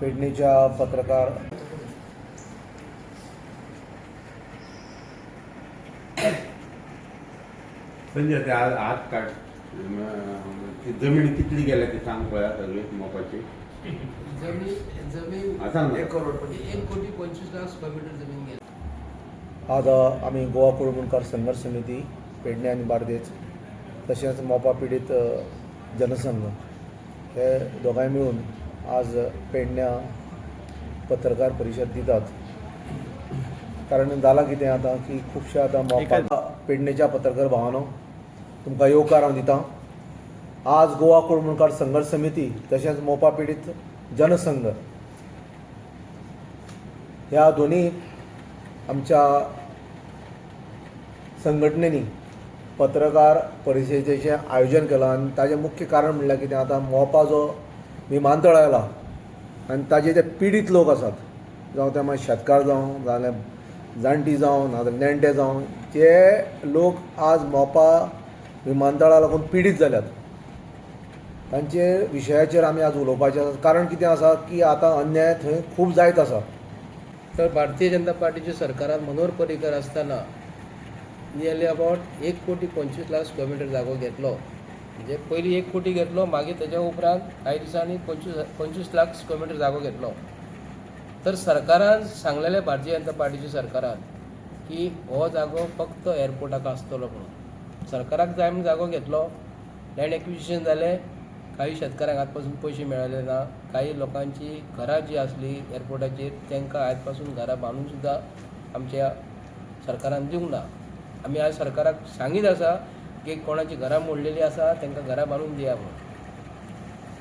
पेडणेच्या पत्रकार संजय ते आज आज काढ ती जमीन कितली गेल्या ते सांग पळया सगळी मोपाची. जमीन जमीन सांग ना. एक करोड म्हणजे एक कोटी पंचवीस लाख स्क्वेअर मीटर जमीन गेली. आज आम्ही गोवा कुळमुणकार संघर्ष समिती पेडणे आणि बार्देज तसेच मोपा पीडित जनसंघ हे दोगांय मिळून आज पेडण्या पत्रकार परिशद दितात. कारण जाला कितें आतां की खुबशे आतां मोपा पेडणेच्या पत्रकार भावानो तुमकां येवकार हांव दितां. आज गोवा कुळमुणकार संघर्ष समिती तशेंच मोपा पीडित जनसंघ ह्या दोन्ही आमच्या संघटनेनी पत्रकार परिशदेचें आयोजन केलां आनी ताजें मुख्य कारण म्हणल्यार कितें आतां मोपा जो विमानतळ आयला आनी ताजे ते पिडीत लोक आसात जावं ते मागीर शेतकार जावं जाल्यार जाणटी जावं नाजाल्यार नेणटे जावं जे लोक आज मोपा विमानतळा लागून पिडीत जाल्यात तांचे विशयाचेर आमी आज उलोवपाचें आसा कारण कितें आसा की आतां अन्याय थंय खूब जायत आसा. तर भारतीय जनता पार्टीच्या सरकारात मनोहर पर्रीकर असताना नियरली अबाउट एक कोटी पंचवीस लाख स्क्वेअर मिटर जागो घेतलो. म्हणजे पयलीं एक कोटी घेतलो मागीर तेच्या उपरांत कांय दिसांनी पंचवीस पंचवीस लाख स्क्वेअर मिटर जागो घेतलो. तर सरकारान सांगलेलें भारतीय जनता पार्टीच्या सरकारान की हो जागो फक्त एअरपोर्टाक आसतलो म्हणून. सरकाराक जाय म्हणून जागो घेतलो. लँड एक्विजिशन जालें काही शेतकऱ्यांक आज पासून पयशे मेळले ना. काही लोकांची घरां जी आसली एअरपोर्टाचेर तांकां आज पासून घरां बांदून सुद्दां आमच्या सरकारान दिवंक ना. आमी आज सरकाराक सांगीत आसा की कोणाची घरां मोडलेलीं आसा तांकां घरां बांदून दिया म्हणून.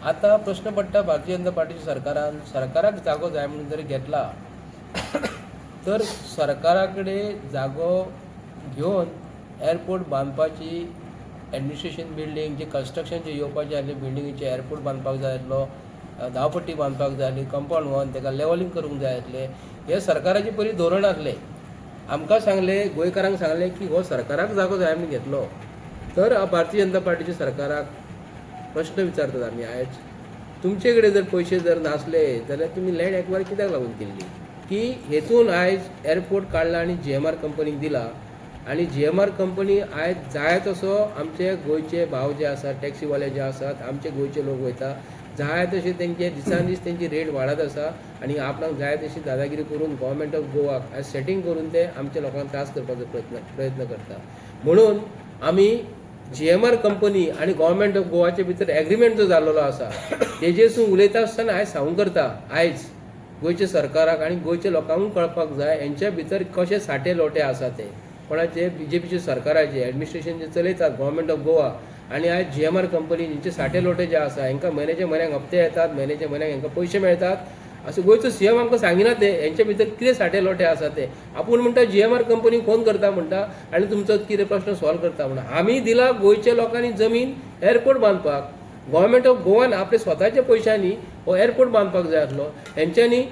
आतां प्रश्न पडटा भारतीय जनता पार्टीच्या सरकारान सरकाराक जागो जाय म्हणून जर घेतला तर सरकारा कडेन जागो घेवन एअरपोर्ट बांदपाची एडमिनिस्ट्रेशन बिल्डींग जे कन्स्ट्रक्शन जे येवपाचें आसलें बिल्डिंगेचे एअरपोर्ट बांदपाक जाय आसलो धांवपट्टी धावपट्टी बांदपाक जाय आसली कंपाऊंड वन ताका लेवलिंग करूंक जाय आसलें हे सरकाराचें पयलीं धोरण आसलें. आमकां सांगलें गोंयकारांक सांगलें की हो सरकाराक जागो जाय म्हणून घेतलो. तर भारतीय जनता पार्टीच्या सरकाराक प्रश्न विचारतात आमी आयज तुमचे कडेन जर पयशे जर नासले जाल्यार तुमी लँड एक्वायर कित्याक लागून केल्ली? की हेतून आयज एअरपोर्ट काडला आनी जी एम आर कंपनीक दिला. आनी जी एम आर कंपनी आयज जाय तसो आमचे गोंयचे भाव जे आसात टॅक्सीवाले जे आसात आमचे गोंयचे लोक वयता जाय तशे तेंचे दिसान दीस तेंची रेट वाडत आसा. आनी आपणाक जाय तशी दादागिरी करून गोवोरमेंट ऑफ गोवाक आयज सेटींग करून ते आमच्या लोकांक त्रास करपाचो प्रयत्न प्रयत्न करता. म्हणून आमी जी एम आर कंपनी आनी गोवोरमेंट ऑफ गोवाचे भितर एग्रीमेंट जो जाल्लो आसा तेजेसून उलयता आसतना आयज सांगूंक करता आयज गोंयच्या सरकाराक आनी गोंयच्या लोकांकूय कळपाक जाय हेंच्या भितर कशे साठे लोटे आसा ते. कोणाचे? बी जे पीचे सरकाराचे एडमिनिस्ट्रेशन जे चलयतात गोवोरमेंट ऑफ गोवा आनी आयज जी एम आर कंपनी हेंचे साठे लोटे जे आसा हेंकां म्हयन्याच्या म्हयन्याक हप्ते येतात म्हयन्याच्या म्हयन्याक हेंकां पयशे मेळतात. असं गोंयचो सी एम आमकां सांगिना ते हेंचे भितर कितें साठे लोटे आसा ते. आपूण म्हणटा G M R company phone करता म्हणटा आनी तुमचो कितें प्रश्न सॉल्व करता म्हणटा. आमी दिला गोंयच्या लोकांनी जमीन एअरपोर्ट बांदपाक. गोवोरमेंट ऑफ गोवान आपल्या स्वताच्या पयशांनी हो एअरपोर्ट बांदपाक जाय आसलो. हेंच्यांनी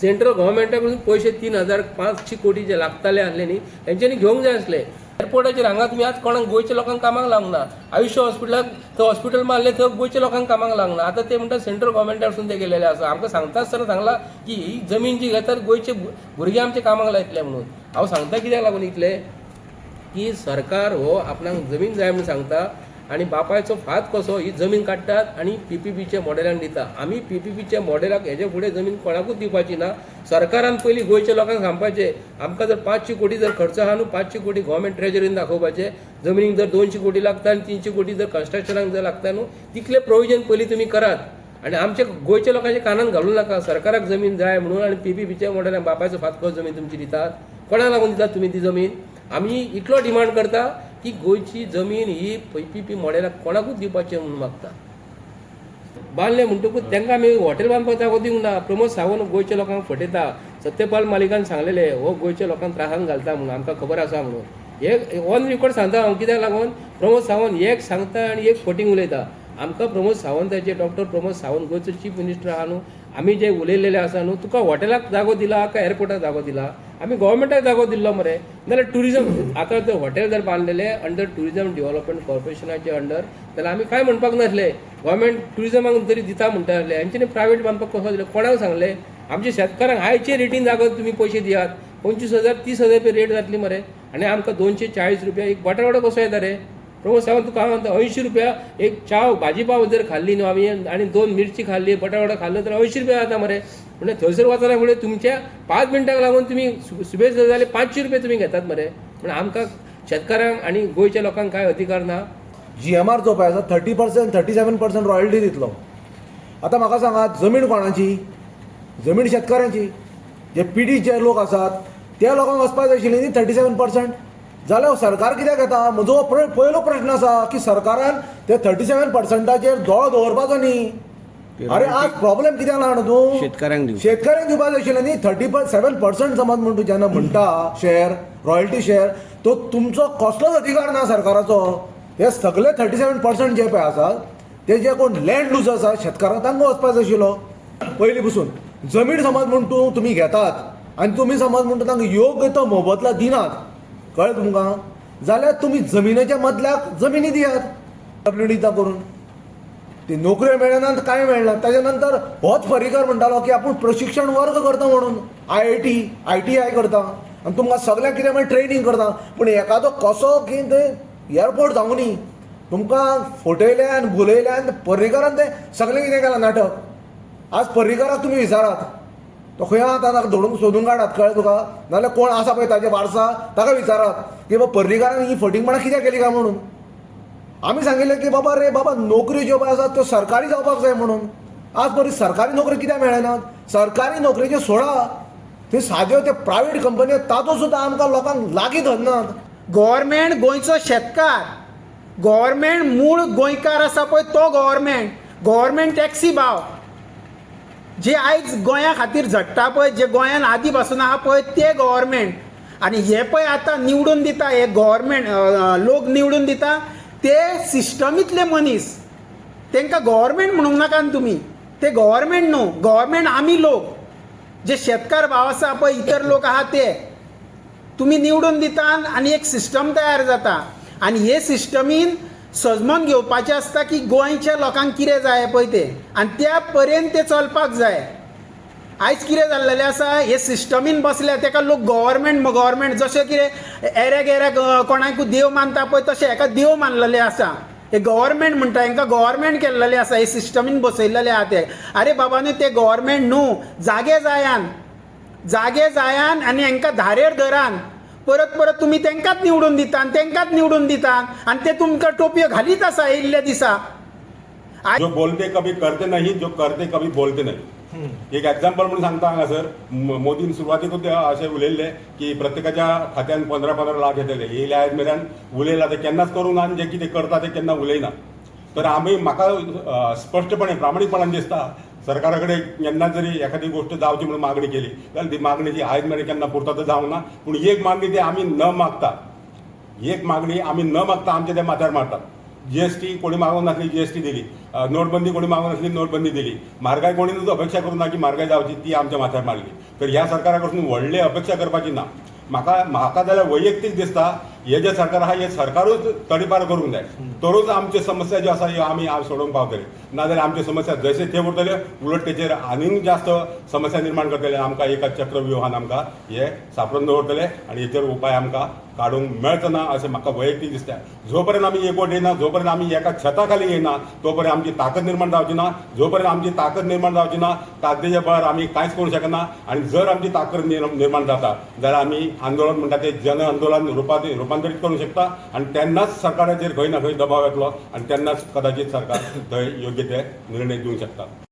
सेंट्रल गोव्हर्मेंटा कडून पयशे तीन हजार पांचशी कोटी जे लागताले आसले न्ही हेंच्यांनी घेवंक जाय आसले. एअरपोर्टाचेर हांगा तुमी आज कोणाक गोंयच्या लोकांक कामाक लागना आयुश्य हॉस्पिटलाक थंय हॉस्पिटल मारले थंय गोंयच्या लोकांक कामाक लागना आतां ते म्हणटा सेंट्रल गोव्हर्मेंटा कडसून ते गेलेले आसा आमकां सांगता आसतना सांगला की ही जमीन जी घेतात गोंयचे भुरगे आमचे कामाक लायतले म्हणून. हांव सांगता कित्याक लागून इतले की सरकार हो आपणाक जमीन जाय म्हणून सांगता आनी बापायचो फात कसो ही जमीन काडटात आनी पी पी पीच्या मॉडेलान दिता आमी पी पी पीच्या मॉडेलाक हेजे फुडें जमीन कोणाकूच दिवपाची ना. सरकारान पयलीं गोंयच्या लोकांक सांगपाचें आमकां जर पांचशी कोटी जर खर्च आहा न्हू पांचशी कोटी गोवोरमेंट ट्रेजरीन दाखोवपाचे जमनीक जर दोनशी कोटी लागता आनी तिनशी कोटी जर कन्स्ट्रक्शनाक जर लागता न्हू तितले प्रोविजन पयलीं तुमी करात. आनी आमच्या गोंयच्या लोकांच्या कानान घालूं नाका. सरकाराक जमीन जाय म्हणून आनी पी पी पीच्या मॉडेलान बापायचो फात कसो जमीन तुमची दितात? कोणाक लागून दितात तुमी ती जमीन? आमी इतलो डिमांड करता की गोंयची जमीन ही पी पी मॉडेलाक कोणाकूच दिवपाचें म्हणून मागता. बांदलें म्हणटकूच तांकां आमी हॉटेल बांदपाक जागो दिवंक ना. प्रमोद सावंत गोंयच्या लोकांक फटयता. सत्यपाल मालिकान सांगलेले हो गोंयच्या लोकांक त्रासान घालता म्हणून आमकां खबर आसा म्हणून. हे ऑन रिकॉर्ड सांगता हांव कित्याक लागून? प्रमोद सावंत एक सांगता आनी एक फटींग उलयता. आमकां प्रमोद सावंताचे डॉक्टर प्रमोद सावंत गोंयचो चीफ मिनिस्टर आहा न्हू. आमी जे उलयलेले आसा न्हू तुका हॉटेलाक जागो दिला काय एअरपोर्टाक जागो दिला? आमी गोव्हर्मेंटाक जागो दिल्लो मरे. नाल्यार ट्युरिजम आतां जर हॉटेल जर बांदलेले अंडर टुरिजम डेव्हलपमेंट कॉर्पोरेशनाचे अंडर जाल्यार आमी काय म्हणपाक नासले. गोवोरमेंट ट्युरिजमाक तरी दिता म्हणटाले हांच्यानी प्रायवेट बांदपाक कसो दिले? कोणाक सांगले? आमच्या शेतकारांक आयचे रेटीन जागो तुमी पयशे दियात. पंचवीस हजार तीस हजार रुपया रेट जातली मरे. आनी आमकां दोनशे चाळीस रुपया एक बटावडो कसो येता रे? प्रमोद सावंत तुका हांव सांगता अंयशीं रुपया एक चाव भाजी पाव जर खाल्ली न्हू आमी आनी दोन मिरची खाल्ली बटावडो खाल्लो तर अंयशीं रुपया जाता मरे. म्हणजे थंयसर वचना तुमच्या पांच मिनटांक लागून तुमी सु- सुबेज जाल्यार पांचशीं रुपया तुमी घेतात मरे. पूण आमकां शेतकारांक आनी गोंयच्या लोकांक कांय अधिकार ना? जी एम आर जो पळय आसा thirty percent thirty seven percent royalty दितलो. आतां म्हाका सांगात जमीन कोणाची? जमीन शेतकऱ्यांची. जे पिडीत जे लोक आसात त्या लोकांक वचपाक जाय आशिल्ली न्ही थर्टी सेवन पर्संट. जाल्यार सरकार कित्याक घेता? म्हजो पयलो प्रश्न आसा की सरकारान ते थर्टी सेवन पर्संटाचेर दोळो दवरपाचो न्ही. अरे आज प्रॉब्लेम कित्याक लागना तूं शेतकऱ्यांक दिवं शेतकऱ्यांक दिवपाक जाय आशिल्लें न्ही थर्टी सेवन पर्संट समज म्हण तूं जेन्ना म्हणटा शेअर रॉयल्टी शेअर तो तुमचो कसलोच अधिकार ना सरकाराचो. हे सगळे थर्टी सेवन पर्संट जे पळय आसात ते जे कोण लँड लूज आसा शेतकारांक तांकां वचपाक जाय आशिल्लो. पयलीं पसून जमीन समज म्हण तूं तुमी घेतात आनी तुमी समज म्हणटा तांकां योग्य तो मोबदला दिनात. कळ्ळें तुमकां? जाल्यार तुमी जमिनीच्या मदल्याक जमिनी दियात. डब्ल्यू डीचा करून. ती नोकऱ्यो मेळनात कांय मेळना ताच्या नंतर होच पर्रीकर म्हणटालो की आपूण प्रशिक्षण वर्ग करता म्हणून. I I T I T I करता. आनी तुमकां सगळ्यांक कितें मागीर ट्रेनींग करता. पूण एकादो कसो की ते एअरपोर्ट जावंक न्ही तुमकां फटयल्यान भुलयल्यान पर्रीकारान तें सगळें कितें केलां नाटक? आज पर्रीकराक तुमी विचारात. तो खंय आतां ताका धडून सोदून काडात कळ्ळें तुका? नाल्यार कोण आसा पळय ताचे वारसा? ताका विचारात. की बाबा पर्रीकारान ही फटींगपणां कित्याक केली काय म्हणून? आम्ही सांगितलं की बाबा रे बाबा नोकरी ज्यो पळय आसात त्यो सरकारी जावपाक जाय म्हणून. आज बरी सरकारी नोकरी कित्याक मेळनात सरकारी नोकरेच्यो सोडा ते साद्यो ते प्रायव्हेट कंपनी तातूंत सुद्दां आमकां लोकांक लागीं धरनात गव्हर्मेंट गोंयचो शेतकार. गव्हर्मेंट मूळ गोंयकार आसा पळय तो गव्हर्मेंट गव्हर्मेंट टॅक्सी भाव. जे आयज गोंया खातीर झडटा पळय जे गोंयान आदी पासून आहा पळय ते गव्हर्मेंट आनी हे पळय आतां निवडून दिता हे गव्हर्मेंट लोक निवडून दिता ते सिस्टमीतले मनीस तांकां गव्हर्मेंट म्हणूंक नाका तुमी ते गव्हर्मेंट न्हू गव्हर्मेंट आमी लोक. जे शेतकार भाव आसा पळय इतर लोक आहा ते. तुमी निवडून दितात आनी एक सिस्टम तयार जाता. आनी हे सिस्टमीन सजमोन घेवपाचें आसता की गोंयच्या लोकांक कितें जाय पळय ते. आनी त्या पर्यंत ते चलपाक जाय. आयज कितें जाल्लेलें आसा हे सिस्टमीन बसल्या तेका लोक गव्हर्मेंट गव्हर्मेंट जशें कितें एऱ्याक एऱ्याक कोणाकूय देव मानता पळय तशें हेका देव मानलेले आसा. हे गव्हर्मेंट म्हणटा हांकां गव्हर्मेंट केल्लेले आसा हे सिस्टमीन बसयल्लेले आहा ते. अरे न्हू ते गव्हर्मेंट न्हू जागे जायान जागे जायान आनी हांकां धारेर धरान. परत परत तुमी तांकांच निवडून दिता आनी तांकांच निवडून दिता आनी ते तुमकां टोपयो घालीत आसा येयल्ल्या दिसा. जो बोलते कभी करते नाही जो करते कभी बोलते नाही. एक एक्झाम्पल म्हणून सांगता हांगा सर मोदीन सुरवातेकूच अशें उलयल्लें की प्रत्येकाच्या खात्यान पंदरा पंदरा लाख येतले येयले आयज मेरेन उलयला ते केन्नाच करूंक ना आनी जे कितें करता ते केन्ना उलयना तर आमी म्हाका स्पश्टपणे प्रामाणीकपणान दिसता. सरकारा कडेन केन्ना जरी एखादी गोष्ट जावची म्हणून मागणी केली जाल्यार ती मागणी जी आयज मेरेन केन्ना पुरता तर जावंक ना. पूण एक मागणी ती आमी न मागता एक मागणी आमी न मागता आमच्या त्या माथ्यार मारतात. जी एस टी कोणी मागून नासली टी दिली. नोटबंदी कोणी मागून नसली नोटबंदी दिली. म्हारगाय कोणीच अपेक्षा करूं ना की म्हारगाय जावची ती आमच्या माथ्यार मारली. तर ह्या सरकारा कडसून व्हडली अपेक्षा करपाची ना. म्हाका म्हाका जाल्यार वैयक्तीक दिसता हे जे सरकार आहा हे सरकारूच तडीपार करूंक जाय तरच आमच्यो समस्या ज्यो आसा ह्यो आमी आज सोडोवंक पावतले नाजाल्यार आमच्यो समस्या जशे ते उरतले उलट तेचेर आनीक जास्त समस्या निर्माण करतले. आमकां एका चक्रव्यूहान आमकां हे सापडून दवरतले आनी हेचेर उपाय आमकां काडूंक मेळचो ना अशें म्हाका वैयक्तीक दिसता जो पर्यंत आमी एकवट येना जो पर्यंत आमी एका छता खाली येना तो पर्यंत आमची ताकद निर्माण जावची ना. जो पर्यंत आमची ताकद निर्माण जावची ना ताकदीच्या बळार आमी कांयच करूंक शकना आनी जर आमची ताकद निर्- निर्माण जाता जाल्यार आमी आंदोलन म्हणटा ते जन आंदोलन रुपांत रूपांतरित करूंक शकता आनी तेन्नाच सरकाराचेर खंय ना खंय दबाव येतलो आनी तेन्नाच कदाचित सरकार थंय योग्य ते निर्णय दिवंक शकता